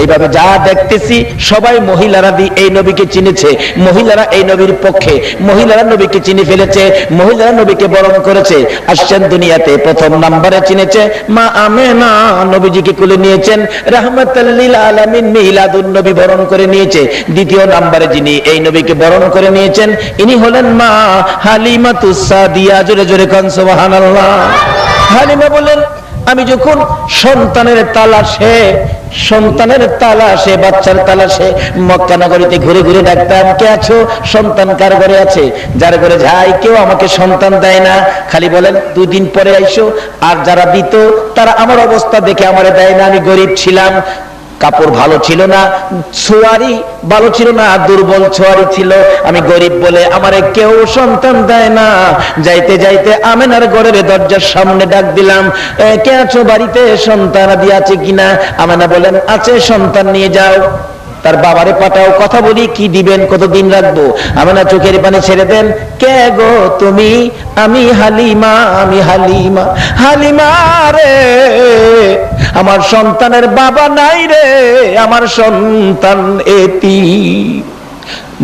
এইভাবে যা দেখতেছি, সবাই মহিলারা এই নবীকে চিনেছে। মহিলারা এই নবীর পক্ষে, মহিলারা নবীকে চিনে ফেলেছে, মহিলারা নবীকে বরণ করেছে। আসছেন দুনিয়াতে প্রথম নাম্বারে চিনেছে, মা আমেনা নবীজিকে কুলে নিয়েছেন রাহমাতাল্লিল আলামিন মিলাদুন নবী বরণ করে নিয়েছে। দ্বিতীয় নাম্বারে যিনি এই নবীকে বরণ করে নিয়েছেন, ইনি হলেন মা হালিমাতুস সাদিয়া। জোরে জোরে কান সুবহানাল্লাহ। হালিমা বলেন আমি যখন সন্তানের তালাশে সন্তানের তালাশে, বাচ্চার তালাশে মক্কা নগরীতে ঘুরে ঘুরে ডাকতাম, কে আছো? সন্তান কার ঘরে আছে? যার ঘরে যাই, কেউ আমাকে সন্তান দেয় না। খালি বলেন, দুদিন পরে আইসো, আর যারা দিত তারা আমার অবস্থা দেখে আমার দেয় না, আমি গরিব ছিলাম। কাপড় ভালো ছিল না ছোয়ারি ভালো ছিল না দুর্বল ছোয়ারি ছিল। আমি গরিব বলে আমার কেউ সন্তান দেয় না। যাইতে যাইতে আমেনার ঘরের দরজার সামনে ডাক দিলাম "এ, কে আছো বাড়িতে? সন্তান আদি আছে কিনা? আমেনা বলেন আছে সন্তান নিয়ে যাও। তার বাবারে পাঠাও, কথা বলি, কি দিবেন, কতদিন রাখব? আমেনা চোখের পানি ছেড়ে দেন, কে গো তুমি? আমি হালিমা আমি হালিমা হালিমা রে। আমার সন্তানের বাবা নাই রে, আমার সন্তান এতি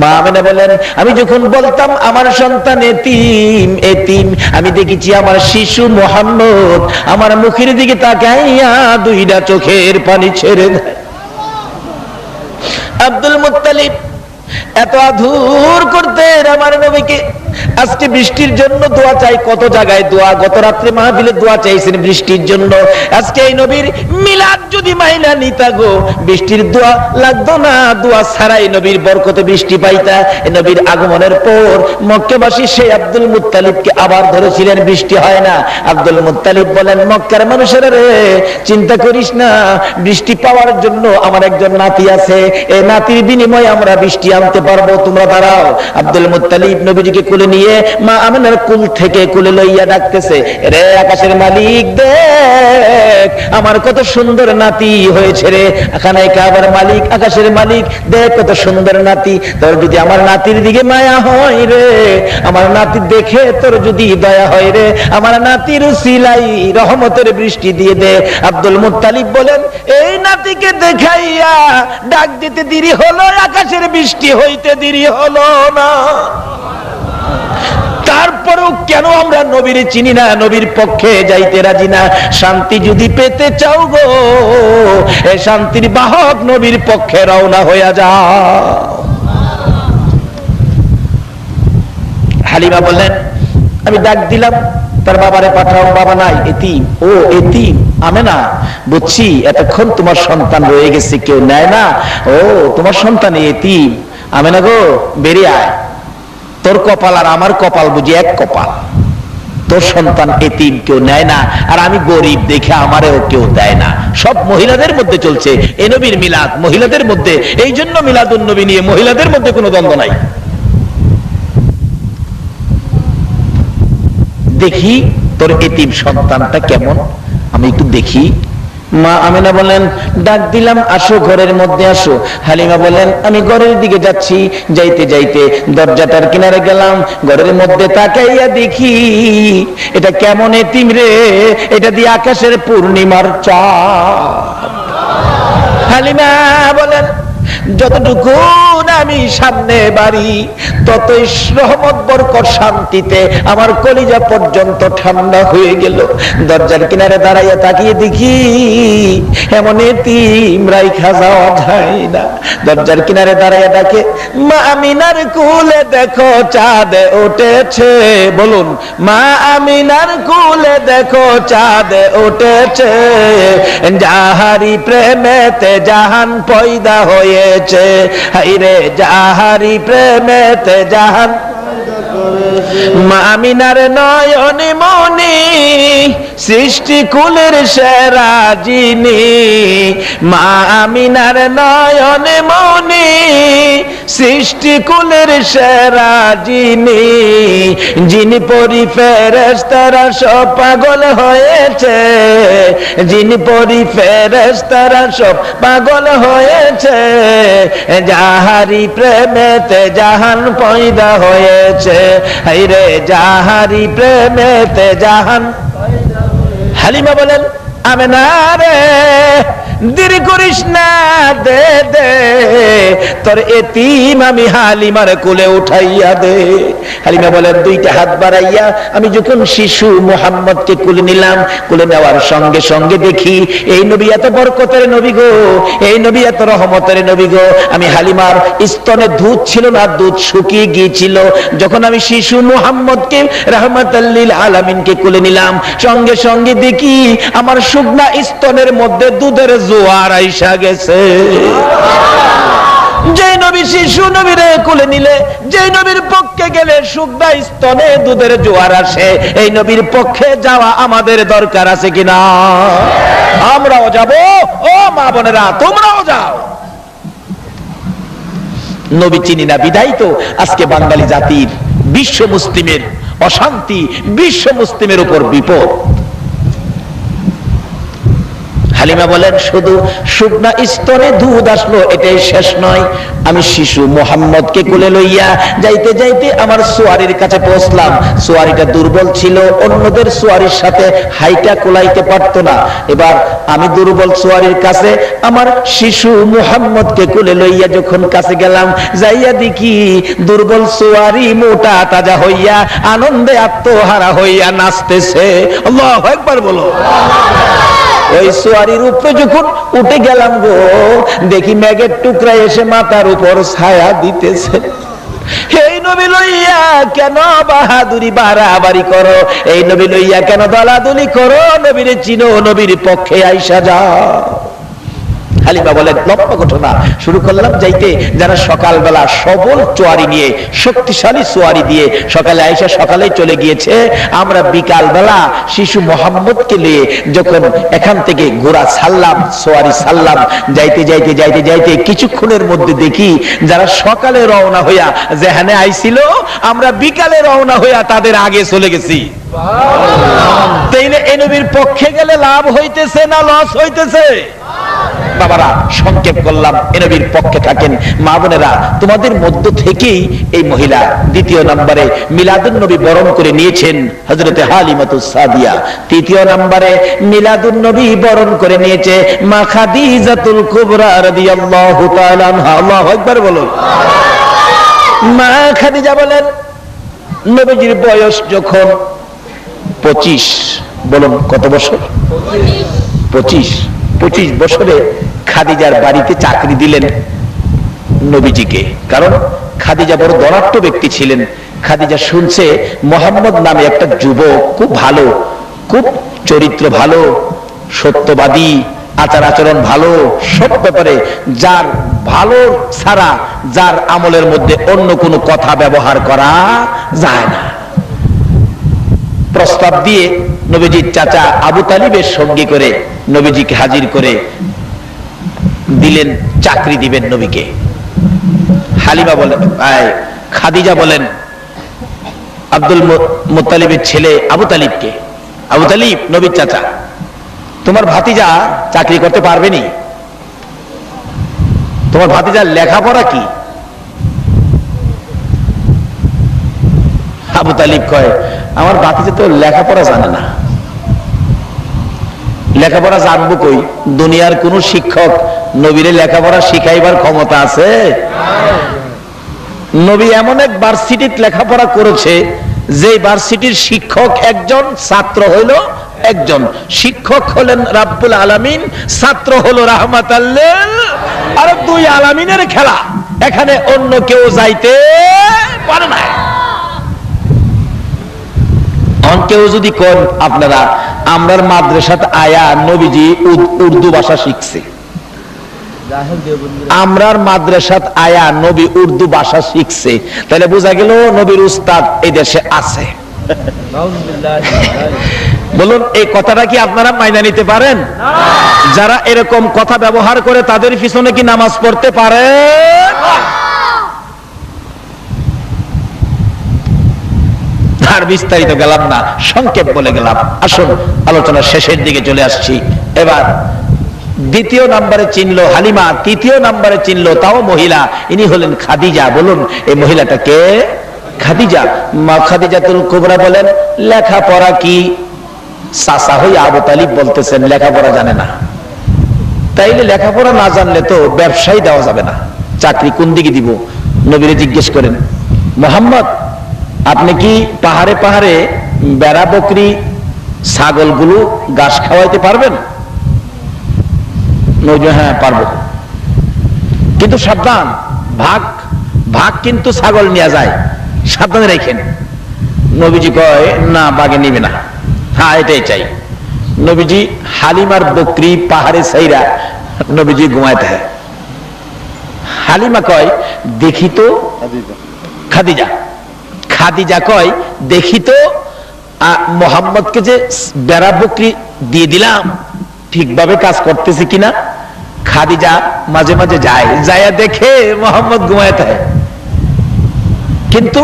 মা আমেনা বলেন আমি যখন বলতাম আমার সন্তান এতিম এতিম, আমি দেখেছি আমার শিশু মোহাম্মদ, আমার মুখের দিকে তাকাইয়া দুইটা চোখের পানি ছেড়ে দেয়। আব্দুল মুতালিব এত আধুর করতে আমার নবীকে। আজকে বৃষ্টির জন্য দোয়া চাই, কত জায়গায় দোয়া? গত রাত্রে মাহফিলে দোয়া চাইছেন বৃষ্টির জন্য। আজকে এই নবীর মিলাদ যদি মাইনা নিতা গো, বৃষ্টির দোয়া লাগতো না, দোয়া ছাড়াই নবীর বরকতে বৃষ্টি পাইতা। নবীর আগমনের পর মক্কাবাসী সেই আব্দুল মুত্তালিবকে আবার ধরেছিলেন, বৃষ্টি হয় না। আব্দুল মুত্তালিব বলেন, মক্কার মানুষেরা রে, চিন্তা করিস না, বৃষ্টি পাওয়ার জন্য আমার একজন নাতি আছে। এই নাতির বিনিময়ে আমরা বৃষ্টি আনতে পারব, তোমরা দাঁড়াও। আব্দুল মুত্তালিব নবীজিকে কুলে নিয়ে মা আমিনার কুল থেকে কুলে লইয়া ডাকতেছে, রে আকাশের মালিক দেখ, আমার কত সুন্দর নাতি হয়েছে রে। এখানে কাবার মালিক, আকাশের মালিক, দেখ কত সুন্দর নাতি। তোর যদি আমার নাতির দিকে মায়া হয় রে, আমার নাতি দেখে তোর যদি দয়া হয় রে। আমার নাতির সিলাই রহমতের বৃষ্টি দিয়ে দে। আব্দুল মুত্তালিব বলেন, এই নাতিকে দেখাইয়া ডাক দিতে দেরি হলো, আকাশের বৃষ্টি হইতে দেরি হলো না। তারপরেও কেন আমরা নবীর চিনি না, নবীর পক্ষে যাইতে রাজি না? শান্তি যদি পেতে চাও গো, এ শান্তির বাহক নবীর পক্ষে রওনা হইয়া যাও। হালিমা বললেন, আমি ডাক দিলাম, তার বাবারে পাঠাও, বাবা নাই, এতিম। ও, এতিম আমে না বুঝছি, এতক্ষণ তোমার সন্তান রয়ে গেছে, কেউ নেয় না। ও, তোমার সন্তান এতিম। আমে না গো, বেরিয়ে আয়। তোর কপাল আর আমার কপাল বুঝি এক কপাল। তোর সন্তান এতিম কেউ নেয় না, আর আমি গরিব দেখে আমারেও কেউ দেয় না। সব মহিলাদের মধ্যে চলছে, এ নবীর মিলাদ। মহিলাদের মধ্যে, এই জন্য মিলাদ নবী নিয়ে মহিলাদের মধ্যে কোনো দ্বন্দ্ব নাই। দেখি তোর এতিম সন্তানটা কেমন? আমি একটু দেখি। মা আমিনা বলেন ডাক দিলাম, আসো, ঘরের মধ্যে আসো। হালিমা বলেন আমি ঘরের দিকে যাচ্ছি, যাইতে যাইতে দরজাটার কিনারে গেলাম, ঘরের মধ্যে তাকাইয়া দেখি, এটা কেমন এতিম রে, এটা দিয়ে আকাশের পূর্ণিমার চা হালিমা বলেন যতটুকু আমি সামনে বাড়ি, ততই রহমত, বরকত, শান্তিতে আমার কলিজা পর্যন্ত ঠান্ডা হয়ে গেল। দরজার কিনারে দাঁড়াইয়া তাকিয়ে দেখি এমন এতিম রাইখা যাওয়া যায় না। দরজার কিনারে দাঁড়াইয়া ডাকে, মা আমিনার কুলে দেখো, চাঁদ উঠেছে। বলুন, মা আমিনার কুলে দেখো, চাঁদ উঠেছে। যাহারি প্রেমেতে জাহান পয়দা হয়েছে। হাইরে যাহারি প্রেমেতে জাহান। মামিনার নয়নি মনি সৃষ্টি কুলের সেরা যিনি মামিনার নয়নে মনি। সৃষ্টি কুলের সেরা যিনি যিনি পরি ফেরেস্তারা সব পাগল হয়েছে। যিনি পরি ফেরেস্তারা সব পাগল হয়েছে। যাহারি প্রেমেতে জাহান পয়দা হয়েছে। হাইরে যাহারি প্রেমেতে জাহান হালিমা বলেন আমি না রে দেরি করিস না, দে দে। তোর এতিম আমি হালিমার কোলে উঠাইয়া দে। হালিমা বলেন দুইটা হাত বাড়াইয়া আমি যখন শিশু নিলাম নেওয়ার সঙ্গে সঙ্গে দেখি, এই নবী এত বরকতের নবী গো, এই নবী এত রহমতের নবী গো। আমি হালিমার স্তনে দুধ ছিল না, দুধ শুকিয়ে গিয়েছিল। যখন আমি শিশু মোহাম্মদকে রহমতাল্লিল আলামিনকে কুলে নিলাম, সঙ্গে সঙ্গে দেখি, আমার শুকনা স্তনের মধ্যে দুধের জোয়ার আইসা গেছে। যে নবী শিশু নবীরে কোলে নিলে, যে নবীর পক্ষে গেলে শুকনা স্তনে দুধের জোয়ার আসে, এই নবীর পক্ষে যাওয়া আমাদের দরকার আছে কিনা? আমরাও যাব, ও মা বোনেরা, তোমরাও যাও। নবী চিনি না, বিদায় তো। আজকে বাঙালি জাতির, বিশ্ব মুসলিমের অশান্তি, বিশ্ব মুসলিমের উপর বিপদ। হালিমা বলেন, শুধু শুকনা স্তরে দুধ আসলো, এটাই শেষ নয়। আমি শিশু মোহাম্মদকে কোলে লইয়া যাইতে যাইতে আমার সোয়ারির কাছে পৌঁছলাম। সোয়ারিটা দুর্বল ছিল, অন্যদের সোয়ারির সাথে হাইটা কোলাইতে পারতো না। এবার আমি দুর্বল সোয়ারির কাছে আমার শিশু মোহাম্মদকে কোলে লইয়া যখন কাছে গেলাম, যাইয়া দেখি দুর্বল সোয়ারি মোটা তাজা হইয়া আনন্দে আত্মহারা হইয়া নাচতেছে। আল্লাহ একবার বলো। ওই সোয়ারির উপরে যখন উঠে গেলাম গো, দেখি ম্যাগের টুকরা এসে মাথার উপর ছায়া দিতেছে। এই নবী লইয়া কেন বাহাদুরি বাড়াবাড়ি করো? এই নবী লইয়া কেন দলাদলি করো? নবীর চিনো, নবীর পক্ষে আইসা যাও। হালিমা বলেন লম্বা ঘটনা। শুরু করলাম যাইতে যারা সকালবেলা সবল চোয়ারি নিয়ে শক্তিশালী চোয়ারি দিয়ে সকালে আইসা সকালে চলে গিয়েছে আমরা বিকাল বেলা শিশু মোহাম্মদকে নিয়ে যখন এখান থেকে ঘোড়া ছাড়লাম সোয়ারি ছাড়লাম যাইতে যাইতে যাইতে যাইতে কিছুক্ষণের মধ্যে দেখি যারা সকালে রওনা হইয়া যেখানে আইছিল আমরা বিকালে রওনা হইয়া তাদের আগে চলে গেছি। তাইলে এই নবীর পক্ষে গেলে লাভ হইতেছে না লস হইতেছে? বাবারা, সংক্ষেপ করলাম এনবীর পক্ষে থাকেন। মা বোনেরা, তোমাদের মধ্য থেকেই এই মহিলা দ্বিতীয় নম্বরে মিলাদুন নবী বরণ করে নিয়েছেন হজরতে হালিমাতুস সাদিয়া। তৃতীয় নম্বরে মিলাদুন নবী বরণ করে নিয়েছে মা খাদিজাতুল কুবরা রাদিয়াল্লাহু তাআলা আনহা। আল্লাহু আকবার বলুন। মা খাদিজা বলেন, নবীজির বয়স যখন পঁচিশ, বলুন কত বছর? পঁচিশ। পঁচিশ বছরে খাদিজার বাড়িতে চাকরি দিলেন নবীজিকে। কারণ খাদিজা বড় দরাট্য ব্যক্তি ছিলেন। খাদিজা শুনছে মোহাম্মদ নামে একটা যুবক খুব ভালো, খুব চরিত্র ভালো, সত্যবাদী, আচার আচরণ ভালো, সব ব্যাপারে যার ভালো ছাড়া, যার আমলের মধ্যে অন্য কোনো কথা ব্যবহার করা যায় না। প্রস্তাব দিয়ে নবীজির চাচা আবু তালিবের সঙ্গী করে নবীজিকে হাজির করে দিলেন, চাকরি দিবেন নবীকে। হালিমা বলেন খাদিজা বলেন, আব্দুল মু- ছেলে আবু তালিবকে। আবু তালিব, নবীর চাচা, তোমার ভাতিজা চাকরি করতে পারবেনি তোমার ভাতিজার লেখাপড়া কি? আবু তালিব কয়, আমার ভাতিজা তো লেখাপড়া জানে না। লেখাপড়া জানব কই? দুনিয়ার কোন শিক্ষক নবীরে লেখাপড়া শিখাইবার ক্ষমতা আছে? নবী এমন এক ভার্সিটির লেখাপড়া করেছে যে ভার্সিটির শিক্ষক একজন, ছাত্র হইল একজন। শিক্ষক হলেন রাব্বুল আলামিন, ছাত্র হলো রাহমাত আর দুই আলামিনের খেলা, এখানে অন্য কেউ যাইতে পারে না কেউ যদি কোন, আপনারা, আমরার মাদ্রাসাত আয়া নবীজি উর্দু ভাষা শিখছে। আমরার মাদ্রাসাত আয়া নবী উর্দু ভাষা শিখছে। তাহলে বোঝা গেল নবীর উস্তাদ এই দেশে আছে। বলুন, এই কথাটা কি আপনারা মাইনা নিতে পারেন? যারা এরকম কথা ব্যবহার করে তাদের পিছনে কি নামাজ পড়তে পারেন আর বিস্তারিত গেলাম না, সংক্ষেপ বলে গেলাম। আসুন, আলোচনা শেষের দিকে চলে আসছি। এবার, দ্বিতীয় নম্বরে চিনলো হালিমা, তৃতীয় নম্বরে চিনলো তাও মহিলা। ইনি হলেন খাদিজা, বলুন, এই মহিলাটাকে খাদিজা। মা খাদিজাতুল কুবরা বলেন, লেখাপড়া কি? সাসা হই আবু তালিব বলতেছেন, লেখাপড়া জানে না। তাইলে লেখাপড়া না জানলে তো ব্যবসায় দেওয়া যাবে না। চাকরি কোন দিকে দিব? নবীরে জিজ্ঞেস করেন, মোহাম্মদ আপনি কি পাহাড়ে পাহাড়ে বেড়া বকরি, ছাগলগুলো ঘাস খাওয়াইতে পারবেন? হ্যাঁ পারব। কিন্তু সাবধান, ভাগ ভাগ কিন্তু ছাগল নেওয়া যায়। সাবধানে রেখেন। নবীজি কয়, না, বাগে নিবে না। হ্যাঁ এটাই চাই। নবীজি হালিমার বকরি পাহাড়ে সাইরা নবীজি ঘুমাইতে হয়। হালিমা কয়, দেখি তো খাদিজা। খাদিজা কয়, দেখি তো মোহাম্মদকে যে বেড়া বকরি দিয়ে দিলাম, ঠিকভাবে কাজ করতেছে কিনা? খাদিজা মাঝে মাঝে যায় যায় দেখে মোহাম্মদ ঘুমাইতে হয় কিন্তু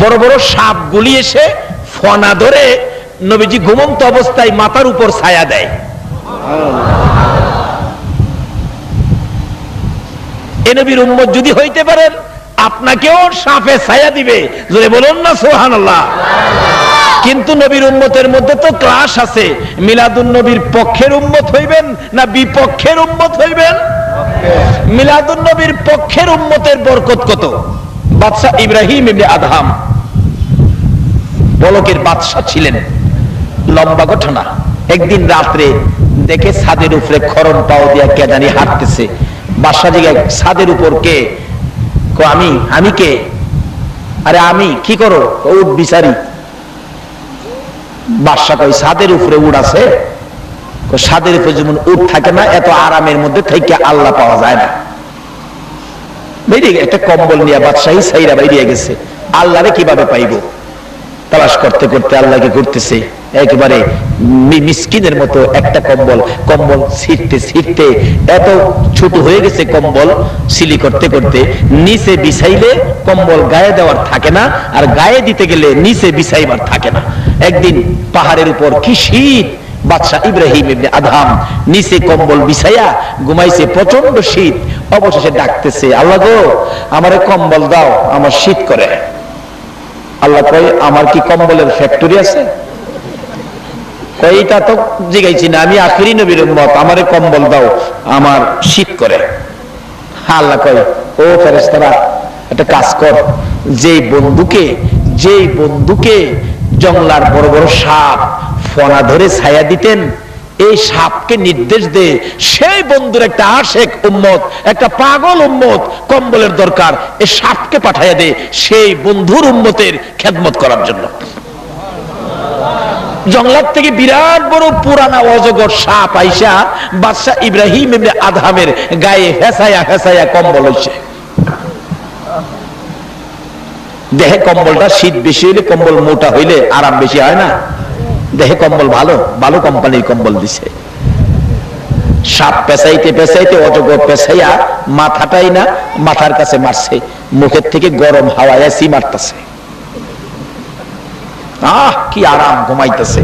বড় বড় সাপগুলি এসে ফনা ধরে নবীজি ঘুমন্ত অবস্থায় মাথার উপর ছায়া দেয়। এ নবীর উম্মত যদি হইতে পারেন আপনাকেও সাপে ছায়া দিবে। যদি বলুন না সোহান কিন্তু নবীর উম্মতের মধ্যে তো ক্লাস আছে। মিলাদুন নবীর পক্ষের উম্মত হইবেন না বিপক্ষের উম্মত হইবেন? মিলাদুন নবীর পক্ষের উম্মতের বরকত কত? বাদশাহ ইব্রাহিম ইবনে আদহাম বলকের বাদশাহ ছিলেন। লম্বা ঘটনা। একদিন রাত্রে দেখে ছাদের উপরে খরম পাও দিয়া কে জানি হাঁটতেছে। বাদশাহ ছাদের উপর কে? আমি আমি কে? আরে আমি, কি করো? উঠ বিচারি। বাদশাহ কই ছাদের উপরে উঠ আছে। ছাদের উপরে যেমন উঠ থাকে না, এত আরামের মধ্যে থেকে আল্লাহ পাওয়া যায় না। বেরিয়ে একটা কম্বল নিয়ে বাদশাহী সাইরা বেরিয়ে গেছে। আল্লাহরে কীভাবে পাইবো? তালাশ করতে করতে আল্লাহকে করতেছে একেবারে মিসকিনের মতো একটা কম্বল কম্বল ছিটতে ছিটতে এত ছোট হয়ে গেছে কম্বল সিলি করতে করতে, নিচে বিছাইলে কম্বল গায়ে দেওয়ার থাকে না, আর গায়ে দিতে গেলে নিচে বিছাইবার থাকে না। একদিন পাহাড়ের উপর কি শীত! বাদশাহ ইব্রাহিম ইবনে আদহাম নিচে কম্বল বিছাইয়া ঘুমাইছে প্রচণ্ড শীত। অবশেষে ডাকতেছে, আল্লাহ গো, আমারে কম্বল দাও, আমার শীত করে। আল্লাহ কয়, আমার কি কম্বলের ফ্যাক্টরি আছে? এটা তো জিগাইছি না। আমি আখেরি নবীর উম্মত, আমারে কম্বল দাও, আমার শীত করে। আল্লাহ কয়, ও ফেরেশতারা, একটা কাজ কর। যেই বন্ধুকে যেই বন্ধুকে জংলার বড় বড় সাপ ফনা ধরে ছায়া দিতেন, এই সাপকে নির্দেশ দে, সেই বন্ধুর একটা আশেক উম্মত, একটা পাগল উম্মত কম্বলের দরকার এই সাপকে পাঠাইয়া দে, সেই বন্ধুর উম্মতের খেদমত করার জন্য। জঙ্গলার থেকে বিরাট বড় পুরানা অজগর সাপ আইসা বাদশাহ ইব্রাহিম ইবনে আদহামের গায়ে হেসায়া হেসায়া কম্বল হইছে। দেহে কম্বলটা শীত বেশি হইলে কম্বল মোটা হইলে আরাম বেশি হয় না? দেহে কম্বল ভালো? ভালো কোম্পানির কম্বল দিছে। সাপ পেঁচাইতে পেঁচাইতে অজগর পেঁচাইয়া মাথাটাই না, মাথার কাছে মারছে। মুখের থেকে গরম হাওয়া এসি মারতেছে। আহ, কি আরাম ঘুমাইতেছে।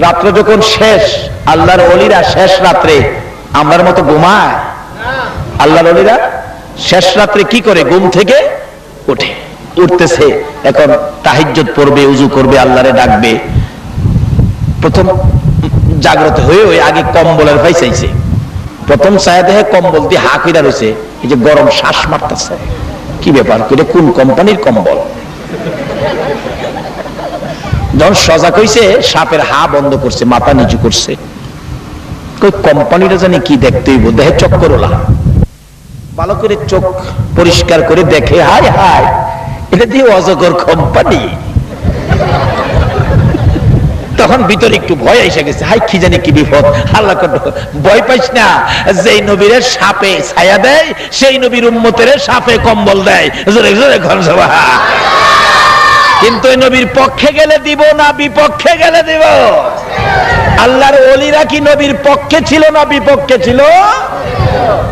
রাত্র যখন শেষ, আল্লাহর অলিরা শেষ রাত্রে আমরার মতো ঘুমায়? আল্লাহর অলিরা শেষ রাত্রে কি করে? ঘুম থেকে উঠে। উঠতেছে, এখন পড়বে, উজু করবে, আল্লাহরে ডাকবে। প্রথম জাগ্রত হয়ে ওই আগে কম্বলের ভাই চাইছে। প্রথম ছায়া দেহে কম্বল দিয়ে হা কইরা রয়েছে এই যে গরম শ্বাস মারতেছে। কি ব্যাপার? কোন কোম্পানির কম্বল? যখন সজাগ হইছে, সাপের হা বন্ধ করছে, মাথা নিচু করছে। কোম্পানিটা জানি কি দেখতে হইব? দেহে চক্কর ওলা ভালো করে চোখ পরিষ্কার করে দেখে, হায় হায়, এটা দিয়ে অজগর কোম্পানি। তখন ভিতরে একটু ভয় এসে গেছে হাই কি জানি কি বিপদ। আল্লাহ করো, ভয় পাইস না, যেই নবীর সাপে ছায়া দেয়, সেই নবীর উম্মতের সাপে কম্বল দেয়। জোরে জোরে ঘন সভা। কিন্তু নবীর পক্ষে গেলে দিব না, বিপক্ষে গেলে দিব। আল্লাহর অলিরা কি নবীর পক্ষে ছিল না বিপক্ষে ছিল?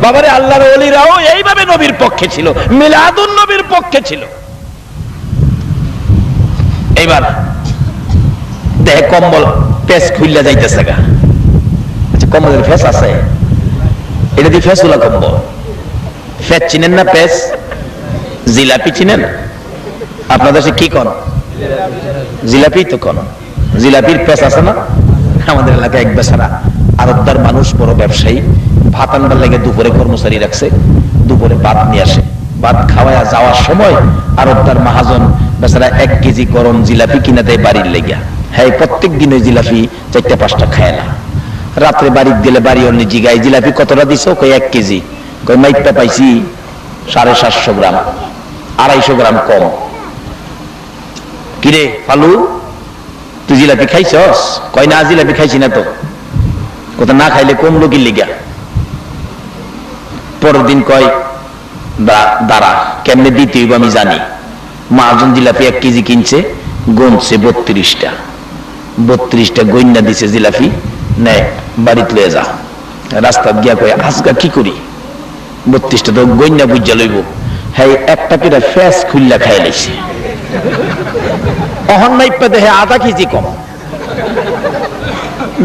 বাবারে, আল্লাহর অলিরাও এইভাবে নবীর পক্ষে ছিল, মিলাদুন নবীর পক্ষে ছিল। এইবার দেহে কম্বল পেস খুললে যাইতেছে গা। আচ্ছা কম্বলের ফেস আছে? এটা দিয়ে ফেস উলা কম্বল? ফেস চিনেন না পেস জিলাপি চিনেন? আপনাদের কি কন? জিলাপি তো কন। জিলাপির পেস আছে না? আমাদের এলাকায় এক বেচারা আরবদার মানুষ, বড় ব্যবসায়ী, ভাত আনবার লেগে দুপুরে কর্মচারী রাখছে, দুপুরে ভাত নিয়ে আসে। ভাত খাওয়া যাওয়ার সময় আরবদার মহাজন বেচারা এক কেজি গরম জিলাপি কিনা দেয় বাড়ির লেগিয়া। হ্যাঁ প্রত্যেক দিন জিলাপি চারটা, পাঁচটা খায় না। রাত্রে বাড়ির দিলে বাড়ি অন্য জিগায়, জিলাপি কতটা দিছ? কই এক কেজি। কই মাইকটা পাইছি সাড়ে সাতশো গ্রাম, আড়াইশো গ্রাম কম। কিরে ফালু? তুই জিলাপি খাইছস? কয় না, জিলাপি খাইছি না তো। কোথা না খাইলে কম লোকের লিগা? পরের দিন কয় দাঁড়া, কেমনে দিতে হইব আমি জানি। মাহাজন জিলাপি এক কেজি কিনছে, গুনছে বত্রিশটা। বত্রিশটা গইন্যা দিছে জিলাপি, নে, বাড়িতে লয়ে যা। রাস্তা গিয়া কয় আজকা কি করি? বত্রিশটা তো গইন্যা বুঝা লইব। হ্যাঁ একটা করে ফ্যাস খুললা খাই লাইছে দেহে আধা কেজি কম।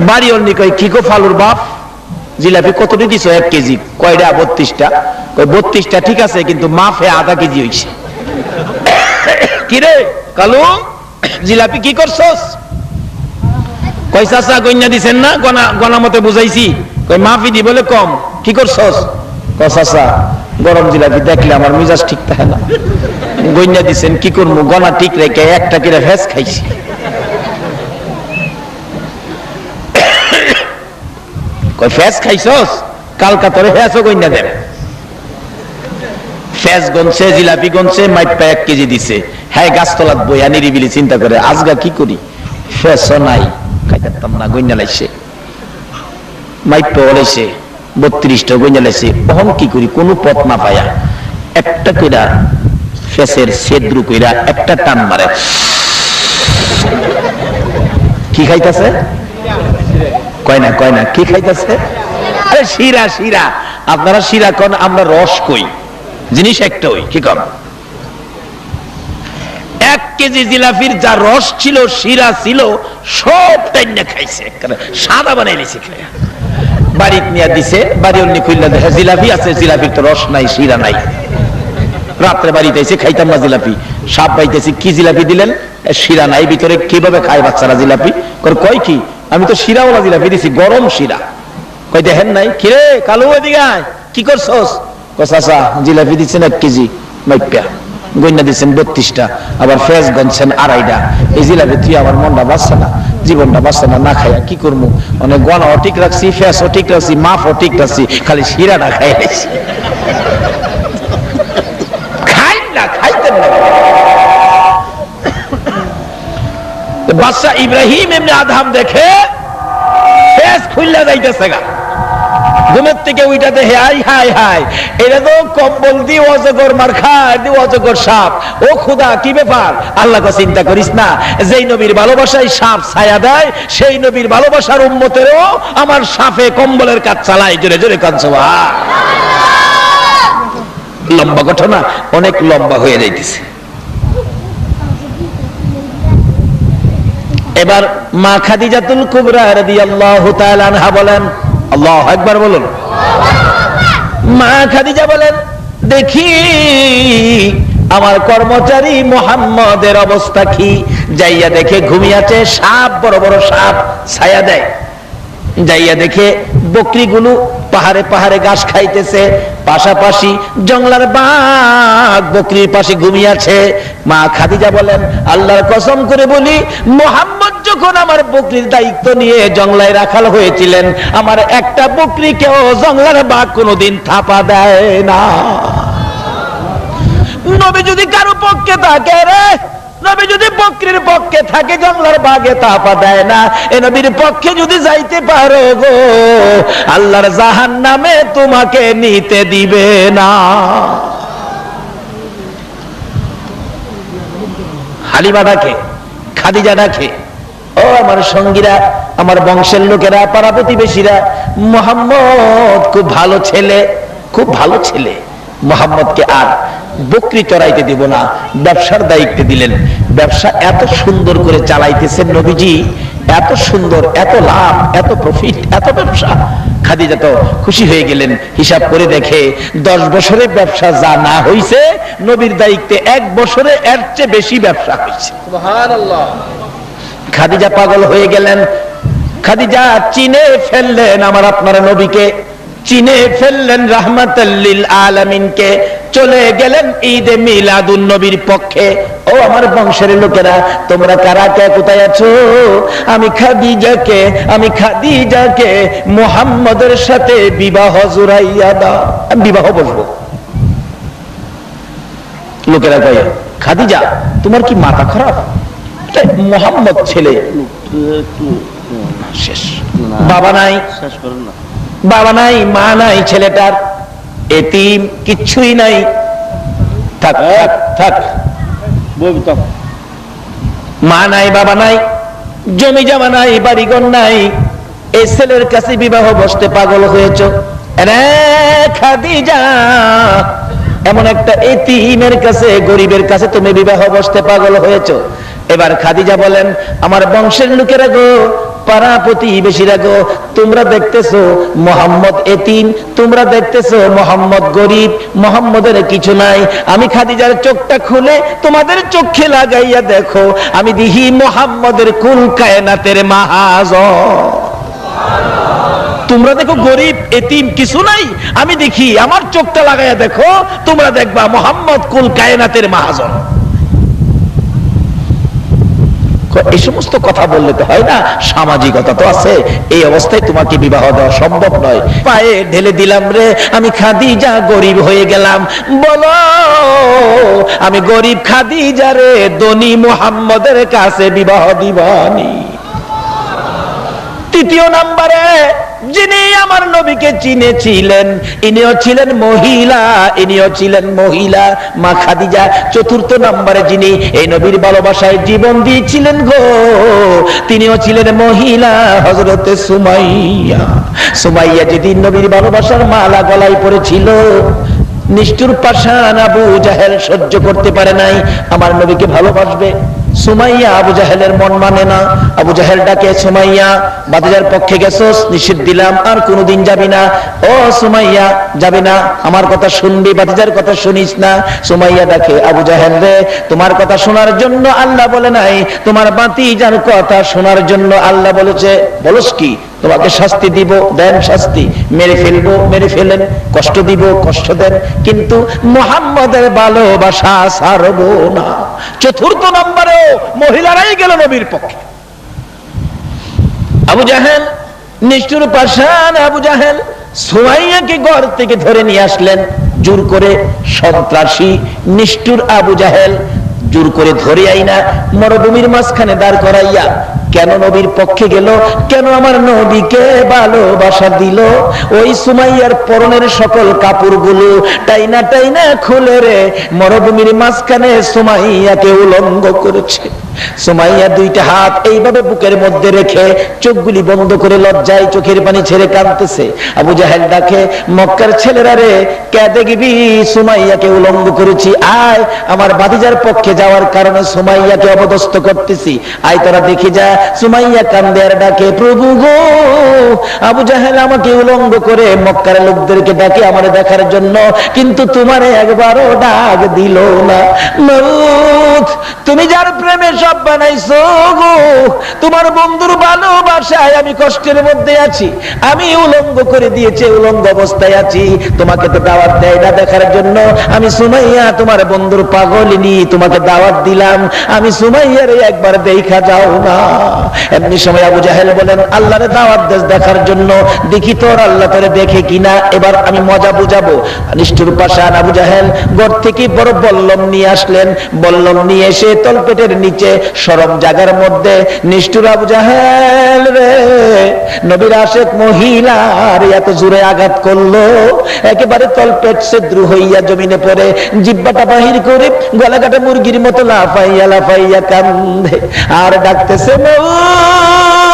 বাড়ি অন্য কয়, কি গো ফালুর বাপ? জিলাপি কতটি দিছ? এক কেজি। কয়টা বত্রিশটা। বত্রিশটা ঠিক আছে, কিন্তু মাফে আধা কেজি হইছে। কিরে কালু? জিলাপি কি করছস? দিছেন না? গনা গনা মতে বুঝাইছি। কয়, মাফি দি বলে কম। কি করছস? কয়, চাচা গরম জিলাপি দেখলে আমার মিজাজ ঠিক থাকে না। গন্যা দিছেন, কি করব? গনা ঠিক রেখে একটা কিরে ভেজ খাইছি। ফেস খাইছস? গনছে, জিলাপি গনছে মাইপা এক কেজি দিছে। হ্যাঁ গাছতলাত বইয়া নিরিবিলি চিন্তা করে, আজগা কি করি? ফেসও নাই, খাইতাম না লাইছে। মাইপা ওলাইছে বত্রিশটা গন্যা লাইছে কখন কি করি? কোনো পথ না পায়া। একটা কইরা ফেসের সেদ্রু কইরা একটা টান মারে। কি খাইতাছে? কয় না কয় না, কি খাইতেছে? আরে শিরা শিরা। আপনারা শিরা কোন, আমরা রস কই। জিনিস একটা ওই, কি কর এক কেজি জিলাপির যা রস ছিল, শিরা ছিল, সব খাইছে। সাদা বানাই নিছে খাইয়া। বাড়িত নিয়ে দিছে, বাড়ি অন্য খুললা দেখে, জিলাপি আছে, জিলাপির তো রস নাই, শিরা নাই। রাত্রে বাড়িতে এসে খাইতাম না জিলাপি। সাপ পাইতেছি কি জিলাপি দিলেন? শিরা নাই, ভিতরে কীভাবে খায় বাচ্চারা জিলাপি? কয় কি? আমি তো শিরাওয়ালা জিলাপি দিছি, গরম শিরা। কই দেখেন নাই? কিরে কালু এদিকে কি করছস? কসাসা জিলাপি দিচ্ছেন এক কেজি মাইপ্যা গন্যা দিচ্ছেন বত্রিশটা, আবার ফেস গনছেন আড়াইটা। এই জিলাপি তুই আমার মনটা বাঁচছে না, জীবনটা বাঁচছে না না খাইয়া কি করব? মানে গনাও ঠিক রাখছি, ফেসও ঠিক রাখছি, মাফও ঠিক রাখছি, খালি শিরাটা খাই খাই বাদশাহ ইব্রাহিম এমনি আধাম দেখে ফেস খুললা যাইতেছে গা। ঘুমের থেকে উইটাতে হাই হাই হাই। এটা তো কম্বল দিয়ে অজগর মার খায়, দিয়ে অজগর সাপ। ও খুদা, কি ব্যাপার? আল্লাহকে চিন্তা করিস না। যেই নবীর ভালোবাসায় সাপ ছায়া দেয়, সেই নবীর ভালোবাসার উম্মতেরও আমার সাপে কম্বলের কাজ চালায়। জোরে জোরে কাঁদছ লম্বা ঘটনা, অনেক লম্বা হয়ে যাইতেছে। এবার মা খাদিজাতুল কুবরা রাদিয়াল্লাহু তাআলা আনহা বলেন আল্লাহু আকবার বলুন। মা খাদিজা বলেন, দেখি, আমার কর্মচারী মোহাম্মদের অবস্থা কি? যাইয়া দেখে ঘুমিয়াছে, সাপ, বড় বড় সাপ ছায়া দেয়। যাইয়া দেখে বকরিগুলো পাহাড়ে পাহাড়ে ঘাস খাইতেছে। পাশাপাশি জংলার বাঘ বকরির পাশে ঘুমিয়াছে। মা খাদিজা বলেন, আল্লাহর কসম করে বলি, মোহাম্মদ যখন আমার বকরির দায়িত্ব নিয়ে জংলায় রাখাল হয়েছিলেন, আমার একটা বকরিকেও জংলার বাঘ কোনোদিন থাপা দেয় না। নবী যদি কারও পক্ষে থাকে রে, নবী যদি বকরির পক্ষে থাকে জঙ্গলার তাপা দেয় না। এ নবীর পক্ষে যদি যাইতে পারো গো, আল্লাহর জাহান নামে তোমাকে নিতে দিবে না। হালিমা ডাকে, খাদিজা ডাকে ও আমার সঙ্গীরা, আমার বংশের লোকেরা, পাড়া প্রতিবেশীরা, মোহাম্মদ খুব ভালো ছেলে, খুব ভালো ছেলে। মোহাম্মদকে আর বকরি চড়াইতে দিব না, ব্যবসার দায়িত্ব দিলেন। ব্যবসা এত সুন্দর করে চালাইতেছেন নবীজি, এত সুন্দর, এত লাভ, এত প্রফিট এত ব্যবসা। খাদিজা তো খুশি হয়ে গেলেন, হিসাব করে দেখে দশ বছরে ব্যবসা যা না হইছে, নবীর দায়িত্বে এক বছরে এর চেয়ে বেশি ব্যবসা হয়েছে খাদিজা পাগল হয়ে গেলেন। খাদিজা, চিনে ফেললেন আমার আপনার নবীকে। চিনে ফেললেন রাহমাতাল্লিল আলামিনকে। চলে গেলেন ঈদে মিলাদুন নবীর পক্ষে। ও আমার বংশের লোকেরা, তোমরা কারা কে? কোথায় আছো? আমি খাদিজাকে আমি খাদিজাকে মুহাম্মদের সাথে বিবাহ জুড়াইয়া দাও। আমি বিবাহ বলব। লোকেরা কয়, খাদিজা, তোমার কি মাথা খারাপ? মোহাম্মদ ছেলে। শেষ। বাবা নাই। বাবা নাই, মা নাই, ছেলেটার এতিম নাই। মা নাই, বাবা নাই, জমি জমা নাই, বাড়িঘর নাই। এই ছেলের কাছে বিবাহ বসতে পাগল হয়েছ। এমন একটা এতিমের কাছে, গরিবের কাছে তুমি বিবাহ বসতে পাগল হয়েছ। এবার খাদিজা বলেন, আমার বংশের লোকেরা গো, পাড়া প্রতিবেশীরা গো, তোমরা দেখতেছো মোহাম্মদ এতিম, তোমরা দেখতেছো মোহাম্মদ গরিব, মোহাম্মদের কিছু নাই। আমি খাদিজার চোখটা খুলে তোমাদের চোখে লাগাইয়া দেখো, আমি দিহি মোহাম্মদের কুল কায়নাতের মাহাজ। তোমরা দেখো গরিব, এতিম কিছু নাই। আমি দেখি আমার চোখটা লাগাইয়া দেখো, তোমরা দেখবা মোহাম্মদ কুল কায়নাতের মাহাজন। এই সমস্ত কথা বললে তো হয় না? সামাজিকতা তো আছে। এই অবস্থায় তোমাকে বিবাহ দেওয়া সম্ভব নয়। পায়ে ঢেলে দিলাম রে, আমি খাদি যা গরিব হয়ে গেলাম। বলো, আমি গরিব খাদি যা রে দনি মোহাম্মদের কাছে বিবাহ দিবানি। তৃতীয় নাম্বারে যিনি আমার নবীকে চিনেছিলেন, ইনিও ছিলেন মহিলা, ইনিও ছিলেন মহিলা। মা খাদিজা চতুর্থ নাম্বারে যিনি এই নবীর ভালোবাসায় জীবন দিয়েছিলেন গো, তিনিও ছিলেন মহিলা হজরতে সুমাইয়া। সুমাইয়া যেদিন নবীর ভালোবাসার মালা গলায় পড়েছিল, নিষ্ঠুর পাশান আবু জাহেল সহ্য করতে পারে নাই, আমার নবীকে ভালোবাসবে। সুমাইয়া আবু জাহেলের মন মানে না। আবু জাহেল ডাকে, সুমাইয়া বাতিজার পক্ষে গেছস? নিষেধ দিলাম, আর কোনোদিন যাবি না। ও সুমাইয়া, যাবি না। আমার কথা শুনবি বাতিজার কথা শুনিস না। সুমাইয়া ডাকে, আবু জাহেল রে, তোমার কথা শোনার জন্য আল্লাহ বলে নাই। তোমার বাতিজার কথা শোনার জন্য আল্লাহ বলেছে। বলস কি? তোমাকে শাস্তি দিব, দেন শাস্তি। মেরে ফেলব, মেরে ফেলেন, কষ্ট দিব, কষ্ট দেন। কিন্তু মোহাম্মদের ভালোবাসা সারবো না। চতুর্থ নম্বরেও মহিলারাই গেল নবীর পক্ষে। আবু জাহেল, নিষ্ঠুর পাশান আবু জাহেল সোয়াইয়াকে ঘর থেকে ধরে নিয়ে আসলেন, জোর করে সন্ত্রাসী, নিষ্ঠুর আবু জাহেল, জোর করে ধরে আইনা, মরুভূমির মাঝখানে দাঁড় করাইয়া কেন নবীর পক্ষে গেল? কেন আমার নবীকে ভালোবাসা দিল? ওই সুমাইয়ার পরনের সকল কাপড়গুলো টাইনা টাইনা খুলে রে, মরুভূমির মাঝখানে সুমাইয়াকে উলঙ্গ করেছে। সুমাইয়া দুইটা হাত এইভাবে বুকের মধ্যে রেখে চোখগুলি বন্ধ করে লজ্জায় চোখের পানি ছেড়ে কাঁদতেছে। আবু জাহেল ডাকে, মক্কার ছেলেরা রে কে দেখবি সুমাইয়াকে উলঙ্গ করেছি। আয়, আমার বাদিজার পক্ষে যাওয়ার কারণে সুমাইয়াকে অবদস্ত করতেছি। আয়, তোরা দেখি যা। সুমাইয়া কান্দে আর ডাকে, প্রভু গো, আবু জাহেল আমাকে উলঙ্গ করে মক্কার লোকদেরকে ডাকে আমার দেখার জন্য, কিন্তু তোমারে একবারও ডাক দিল না। তুমি যার প্রেমে বানাইছো গো? তোমার বন্ধুর ভালোবাসায় আমি কষ্টের মধ্যে আছি, আমি উলঙ্গ করে উলঙ্গ অবস্থায় আছি। তোমাকে তো দাওয়াত দেয় না দেখার জন্য। আমি সুমাইয়া, তোমার বন্ধুর পাগলিনি, তোমাকে দাওয়াত দিলাম। আমি সুমাইয়ারে একবার দেখা যাও না। এমনি সময় আবু জাহেল বলেন, আল্লাহরে দাওয়াত দেশ দেখার জন্য। দেখি তোর আল্লাহ তোরে দেখে কিনা। এবার আমি মজা বুঝাবো। নিষ্ঠুর পাশান আবু জাহেল ঘর থেকে বড় বল্লম নিয়ে আসলেন। বল্লম নিয়ে এসে তলপেটের নিচে সরম জায়গার মধ্যে, নিষ্ঠুর আবু জাহেল রে। নবীর আশেক মহিলার এত জোরে আঘাত করল, একেবারে তলপেট সেদ্র হইয়া জমিনে পড়ে, জিব্বাটা বাহির করে গলা কাটা মুরগির মতো লাফাইয়া লাফাইয়া কান্দে। আর ডাকতেছে মৌত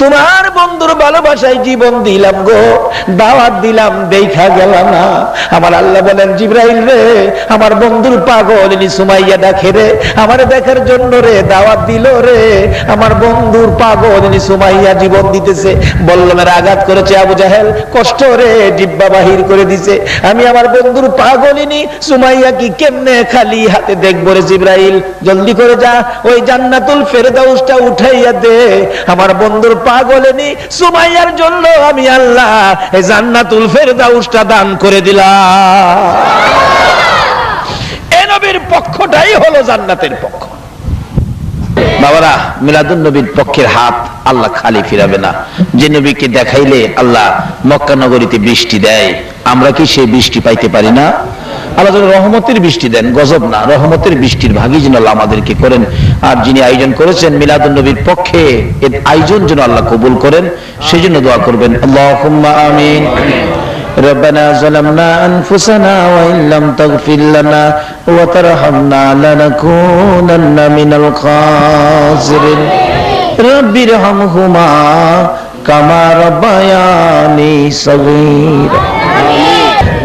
তোমার বন্ধুর ভালোবাসায় জীবন দিলাম গো, দাওয়াত দিলাম, দেখা গেল না। আমার আল্লাহ বলেন, জিব্রাইল রে, আমার বন্ধুর পাগল, ইনি সুমাইয়া দেখে রে। আমার দেখার জন্য রে, দাওয়াত দিল রে। আমার বন্ধুর পাগল, ইনি সুমাইয়া জীবন দিতেছে। বল্লমের আঘাত করেছে আবু জাহেল, কষ্ট রে, জিব্বা বাহির করে দিছে। আমি আমার বন্ধুর পাগলিনী সুমাইয়া কি কেমনে খালি হাতে দেখব রে জিব্রাইল? জলদি করে যা, ওই জান্নাতুল ফেরদাউসটা উঠাইয়া দে। আমার বন্ধুর পাগলিনী সুমাইয়ার জন্য আমি আল্লাহ এই জান্নাতুল ফেরদাউসটা দান করে দিলাম। এ নবীর পক্ষটাই হলো জান্নাতের পক্ষ। বাবারা মিলাদুন নবীর পক্ষের হাত আল্লাহ খালি ফিরাবে না। যে নবীকে দেখাইলে আল্লাহ মক্কা নগরীতে বৃষ্টি দেয়, আমরা কি সেই বৃষ্টি পাইতে পারি না? আল্লাহ যেন রহমতের বৃষ্টি দেন গজব না রহমতের বৃষ্টির ভাগই যেন আল্লাহ আমাদেরকে করেন আর যিনি আয়োজন করেছেন মিলাদুন নবীর পক্ষে এর আয়োজন যেন আল্লাহ কবুল করেন সেই জন্য দোয়া করবেন আল্লাহুম্মা আমিন ربنا ظلمنا أنفسنا وإن لم تغفر لنا وترحمنا لنكونن من الخاسرين رب ارحمهما كما ربياني صغيرا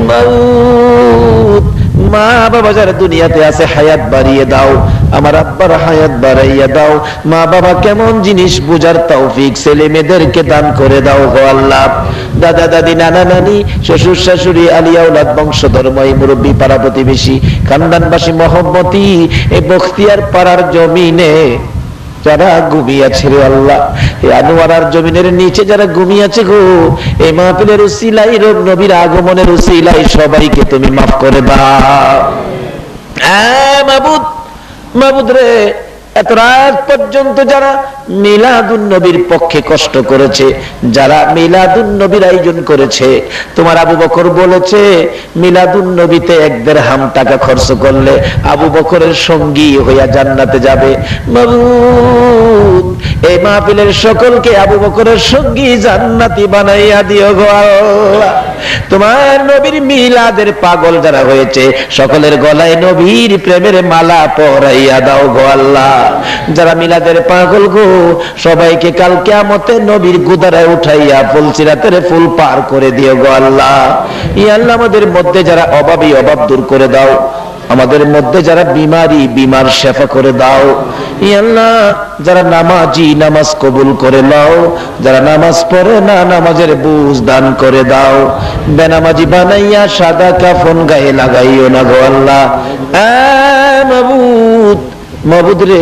মউত। মা বাবা যারা দুনিয়াতে আছে, হায়াত বাড়িয়ে দাও। আমার আব্বার হায়াত বাড়াইয়া দাও। মা বাবা কেমন জিনিস বুঝার তৌফিক ছেলে মেয়েদেরকে দান করে দাও গো আল্লাহ। দাদা, দাদি, নানা, নানি, শ্বশুর, শাশুড়ি আলিয়া উলাদ বংশধর্মই মুরব্বী, পাড়া প্রতিবেশী, খানদানবাসী, মহব্বতী, এই বখতিয়ার পাড়ার জমিনে যারা ঘুমিয়েছে রে আল্লাহ আনোয়ারার জমিনের নিচে যারা ঘুমিয়েছে গো, এই মাহফিলের উসিলাই রব নবীর আগমনের উসিলাই সবাইকে তুমি মাফ করে দাও। হ্যাঁ মাবুদ মাবুদ রে এত রাত পর্যন্ত যারা মিলাদুন নবীর পক্ষে কষ্ট করেছে, যারা মিলাদুন নবীর আয়োজন করেছে, তোমার আবু বকর বলেছে, মিলাদুন নবীতে এক হাম টাকা খরচ করলে আবু বকরের সঙ্গী হইয়া জান্নাতে যাবে। এই মাহফিলের সকলকে আবু বকরের সঙ্গী জান্নাতি বানাইয়া দিও গো আল্লাহ। তোমার নবীর মিলাদের পাগল যারা হয়েছে, সকলের গলায় নবীর প্রেমের মালা পরাইয়া দাও গো আল্লাহ। যারা মিলাদের পাগল গো, সবাইকে কাল কেমতে নবীর গুদারায় উঠাইয়া ফুল সিরাতের ফুল পার করে দিও গো আল্লাহ। ই আল্লাহ আমাদের মধ্যে যারা অভাবী অভাব দূর করে দাও। আমাদের মধ্যে যারা বিমারি, বিমার শেফা করে দাও। আল্লাহ, যারা নামাজি, নামাজ কবুল করে দাও যারা নামাজ পড়ে না, নামাজের বুঝ দান করে দাও। বেনামাজি বানাইয়া সাদা কাফন গায়ে লাগাইও না গো আল্লাহ। মাবুদ মাবুদ রে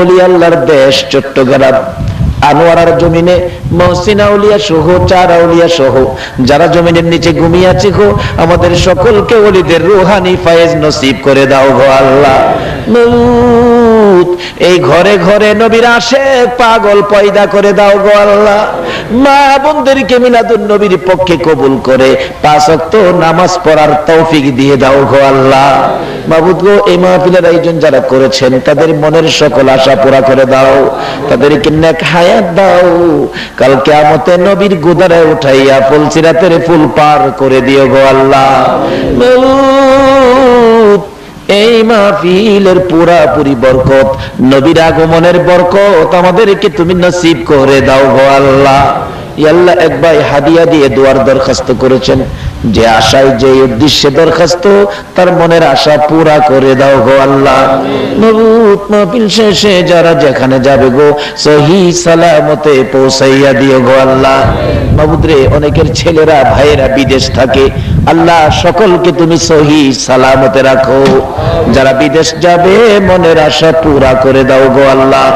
অলি আল্লাহর দেশ চট্টগ্রাম। আনোয়ারার জমিনে মহসিন আউলিয়া সহ, চার আউলিয়া সহ, যারা জমিনের নিচে ঘুমিয়ে আছে গো, আমাদের সকলকে ওলিদের রুহানি ফায়েজ নসিব করে দাও গো আল্লাহ। এই ঘরে ঘরে নবীর আসে পাগল পয়দা করে দাও গো আল্লাহ। মা বোনদেরকে মিলাদুন নবীর পক্ষে কবুল করে। নামাজ পড়ার তৌফিক দিয়ে দাও গো আল্লাহ। গো, এই মাহফিলের আয়োজন যারা করেছেন, তাদের মনের সকল আশা পুরা করে দাও। তাদেরকে নেক হায়াত দাও। কাল কিয়ামতে নবীর গুদারে উঠাইয়া ফুল সিরাতের ফুল পার করে দিও গো আল্লাহ। এই মাহফিলের পুরাপুরি বরকত, নবীর আগমনের বরকত আমাদেরকে তুমি নসিব করে দাও গো আল্লাহ। ই আল্লাহ, এক ভাই হাদিয়া দিয়ে দোয়ার দরখাস্ত করেছেন। যে আশায়, যে উদ্দেশ্যে দরখাস্ত, তার মনের আশা পুরা করে দাও গো আল্লাহ। নবুত মাহফিল শেষে যারা যেখানে যাবে গো, সহি সালামতে পৌঁছাইয়া দিও গো আল্লাহ। মাবুদরে অনেকের ছেলেরা, ভাইয়েরা বিদেশ থাকে। আল্লাহ, সকলকে তুমি সহি সালামতে রাখো। যারা বিদেশ যাবে, মনের আশা পুরা করে দাও গো আল্লাহ।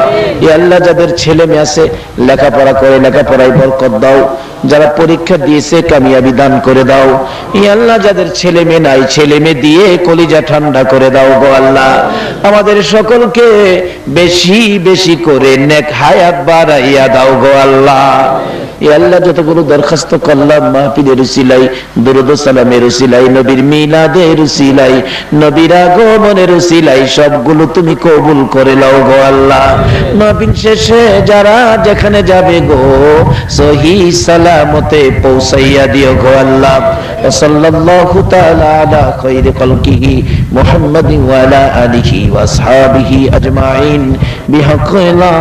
ই আল্লাহ, যাদের ছেলে মেয়ে আছে, লেখাপড়া করে, লেখাপড়ায় বরকত দাও। যারা পরীক্ষা দিয়েছে, কামিয়াবি দান করে দাও। ই আল্লাহ, যাদের ছেলে মেয়ে নাই, ছেলে মেয়ে দিয়ে কলিজা ঠান্ডা করে দাও গো আল্লাহ। আমাদের সকলকে বেশি বেশি করে নেক হায়াত বাড়াইয়া দাও গো আল্লাহ। আল্লাহ যতগুলো দরখাস্ত করলাম, মাহফিলের সিলাই দুরুদ সালামের সিলাই নবীর মিলাদের সিলাই নবীর আগমনের সিলাই সবগুলো তুমি কবুল করে লও গো আল্লাহ। মাহফিল শেষে যারা যেখানে যাবে গো, সহি সালামতে পৌঁছাইয়া দিও গো আল্লাহ। সাল্লাল্লাহু তাআলা আলা মুহাম্মাদি ওয়া আলা আলিহি ওয়া আজমাইন। বিহাক্কি লা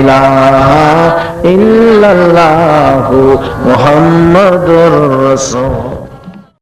ইলাহা اللہ محمد الرسول